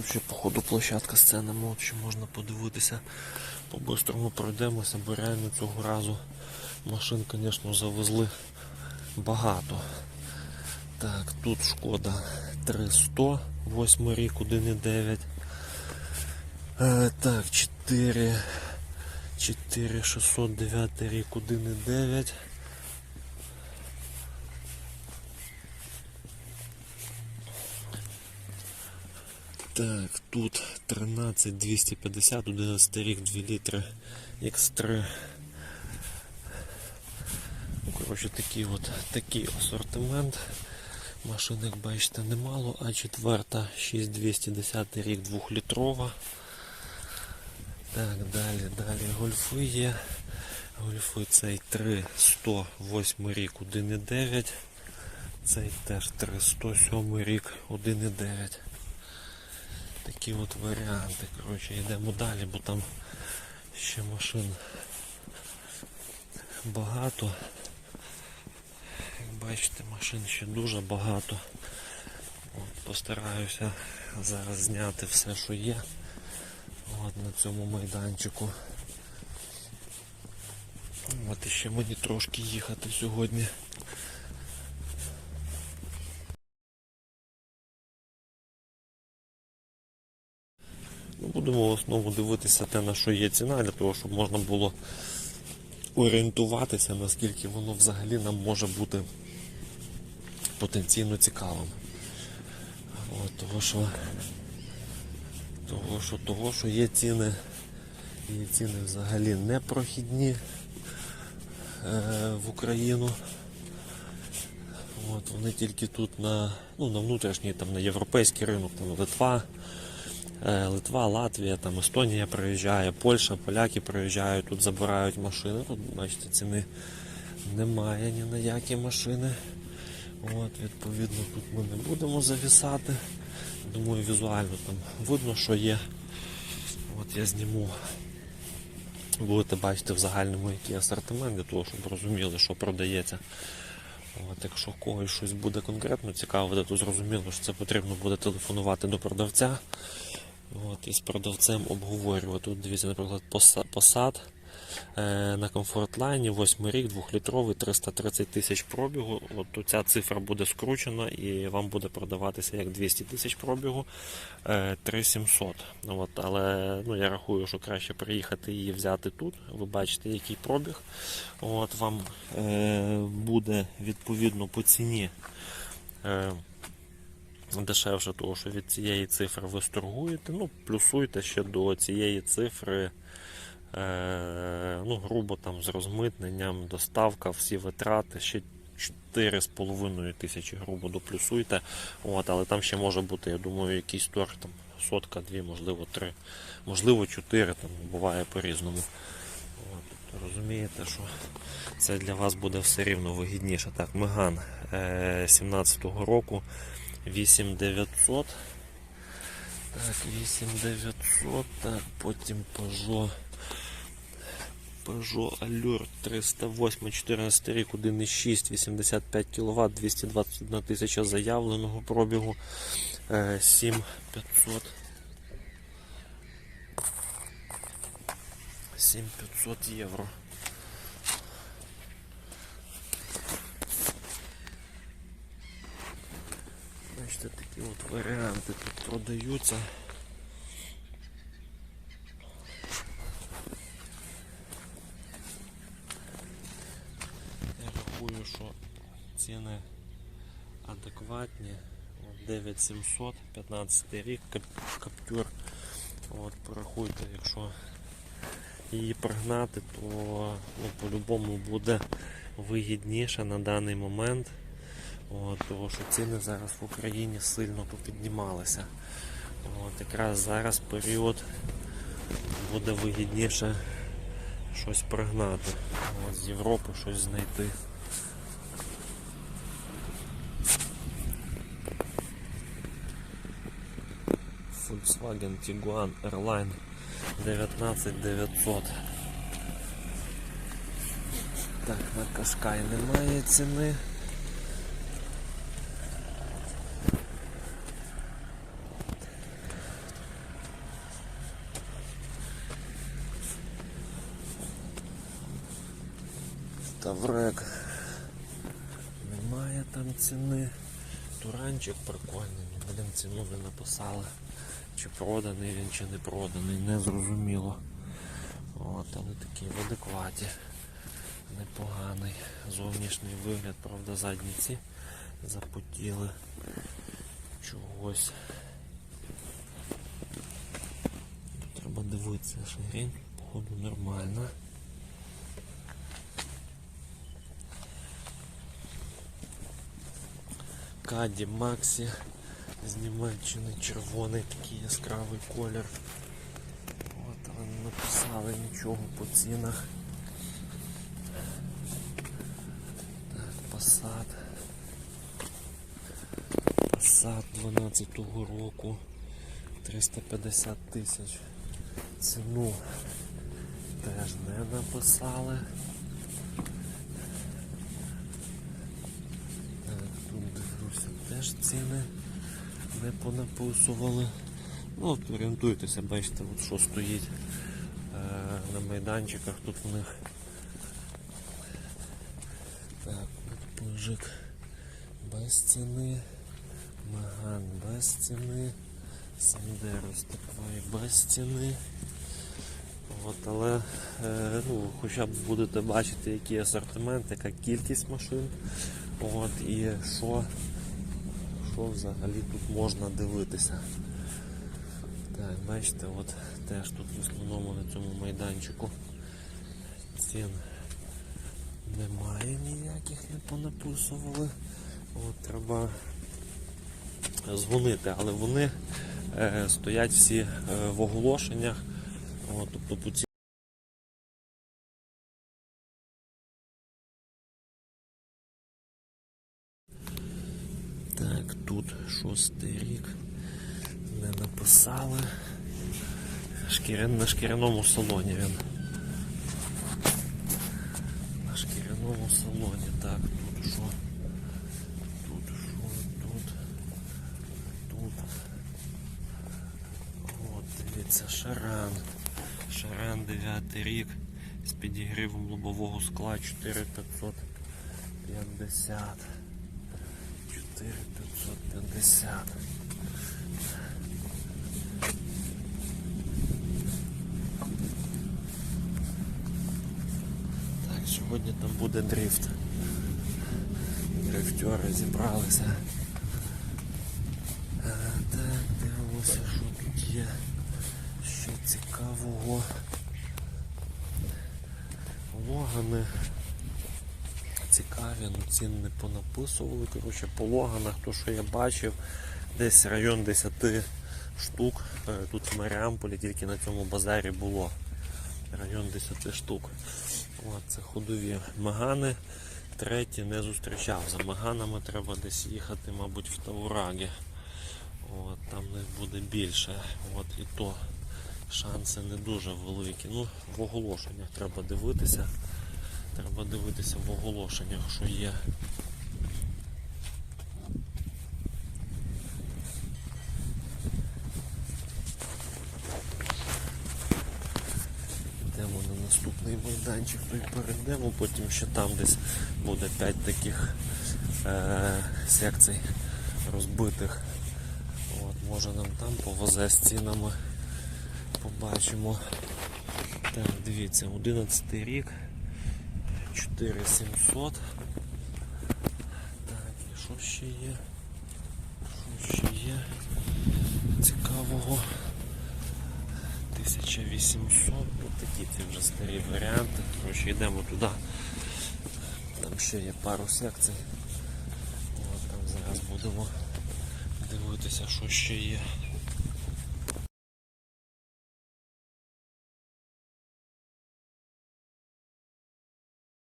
Тут походу площадка сцена, що можна подивитися. По-бистрому пройдемося, бо реально цього разу машин, звісно, завезли багато. Так, тут шкода 300, 8 рік, 1,9. Е, так, 4, 4 609 рік, 1,9. Так, тут 13 250, 11 рік, 2 літри X3. Ну, коротше, такий от такий асортимент. Машин, як бачите, немало, а четверта 6210 рік 2-літрова. Так, далі, далі гольфи є. Гольфи цей 300, 8 рік, 1,9. Цей теж 300, 7 рік, 1,9. Такі от варіанти. Коротше, йдемо далі, бо там ще машин багато. Як бачите, машин ще дуже багато. От, постараюся зараз зняти все, що є от, на цьому майданчику. От і ще мені трошки їхати сьогодні. Будемо в дивитися те, на що є ціна, для того, щоб можна було орієнтуватися, наскільки воно взагалі нам може бути потенційно цікавим. От, того, що, того, що, того, що є ціни, є ціни взагалі непрохідні е, в Україну. От, вони тільки тут на, ну, на внутрішній, там, на європейський ринок, там Литва, Литва, Латвія, там Естонія приїжджає, Польща, поляки приїжджають, тут забирають машини. Тут, бачите, ціни немає ні на які машини. От, відповідно, тут ми не будемо завісати. Думаю, візуально там видно, що є. От я зніму. Будете бачити в загальному який асортимент, для того, щоб розуміли, що продається. От, якщо когось щось буде конкретно цікаве, то зрозуміло, що це потрібно буде телефонувати до продавця. От, і з продавцем обговорювати. Тут дивіться, наприклад, посад е, на комфортлайні, 8 рік, 2-літровий, 330 тисяч пробігу. От ця цифра буде скручена і вам буде продаватися як 200 тисяч пробігу, е, 3700. Ну, От, але ну, я рахую, що краще приїхати і взяти тут. Ви бачите, який пробіг. От, вам е, буде відповідно по ціні. Е, дешевше, того, що від цієї цифри ви сторгуєте, ну, плюсуйте ще до цієї цифри, е, ну, грубо там з розмитненням, доставка, всі витрати, ще 4,5 тисячі грубо доплюсуйте. От, але там ще може бути, я думаю, якийсь торг, там, сотка, дві, можливо, три, можливо, чотири, там буває по-різному. Тобто розумієте, що це для вас буде все рівно вигідніше. Так, Меган е, 17-го року. 8900. Так, 8900. Так, потім Peugeot. Peugeot Allure 308 14 рік, 1,6, 85 кВт, 221 тисяча заявленого пробігу. Е, 7500. 7500 євро. Бачите, такі от варіанти тут продаються. Я рахую, що ціни адекватні. 9700, 15 рік, кап- каптюр. От, порахуйте, якщо її пригнати, то ну, по-любому буде вигідніше на даний момент. От, тому що ціни зараз в Україні сильно попіднімалися. От, якраз зараз період буде вигідніше щось пригнати. От, з Європи щось знайти. Volkswagen Tiguan Airline 19900. Так, на Кашкай немає ціни. Таврек. Немає там ціни. Туранчик прикольний, ну, блін, ціну не написали. Чи проданий він, чи не проданий, не зрозуміло. От, але такий в адекваті. Непоганий. Зовнішній вигляд, правда, задніці запотіли чогось. Треба дивитися, шагрень, походу нормальна. Каді Максі з Німеччини червоний такий яскравий колір. От, але не написали нічого по цінах. Так, Passat. Passat 12-го року. 350 тисяч. Ціну теж не написали. Так, тут дивлюся, теж ціни понаписували. Ну, от орієнтуйтеся, бачите, от що стоїть е, на майданчиках тут в них. Так, от пужик без ціни, Маган без ціни, Сандерос такий без ціни. От, але е, ну, хоча б будете бачити, який асортимент, яка кількість машин. От, і що, що взагалі тут можна дивитися. Так, бачите, от теж тут в основному на цьому майданчику цін немає ніяких, не понаписували. От треба дзвонити, але вони е, стоять всі е, в оголошеннях. От, тобто тут шостий рік. Не написали. Шкірян, на шкіряному салоні він. На шкіряному салоні. Так, тут що? Тут що? Тут. Тут. От, дивіться, шаран. Шаран 9 рік з підігрівом лобового скла 4550. 4550. Так, сьогодні там буде дрифт. Дрифтери зібралися. Так, дивимося, що тут є ще цікавого. Логани цікаві, ну цін не понаписували. Коротше, по логанах, то що я бачив, десь район 10 штук. Е, Тут в Маріамполі тільки на цьому базарі було. Район 10 штук. От, це ходові магани. Треті не зустрічав. За маганами треба десь їхати, мабуть, в Таурагі. От, там їх буде більше. От, і то шанси не дуже великі. Ну, в оголошеннях треба дивитися. Треба дивитися в оголошеннях, що є. Йдемо на наступний майданчик, то й перейдемо, потім ще там десь буде 5 таких е- секцій розбитих. От, може нам там повезе з цінами. Побачимо. Так, дивіться, 11 рік. 4700. Так, і що ще є? Що ще є? Цікавого. 1800. Тут такі ці вже старі варіанти. Коротше, йдемо туди. Там ще є пару секцій. От, там зараз будемо дивитися, що ще є.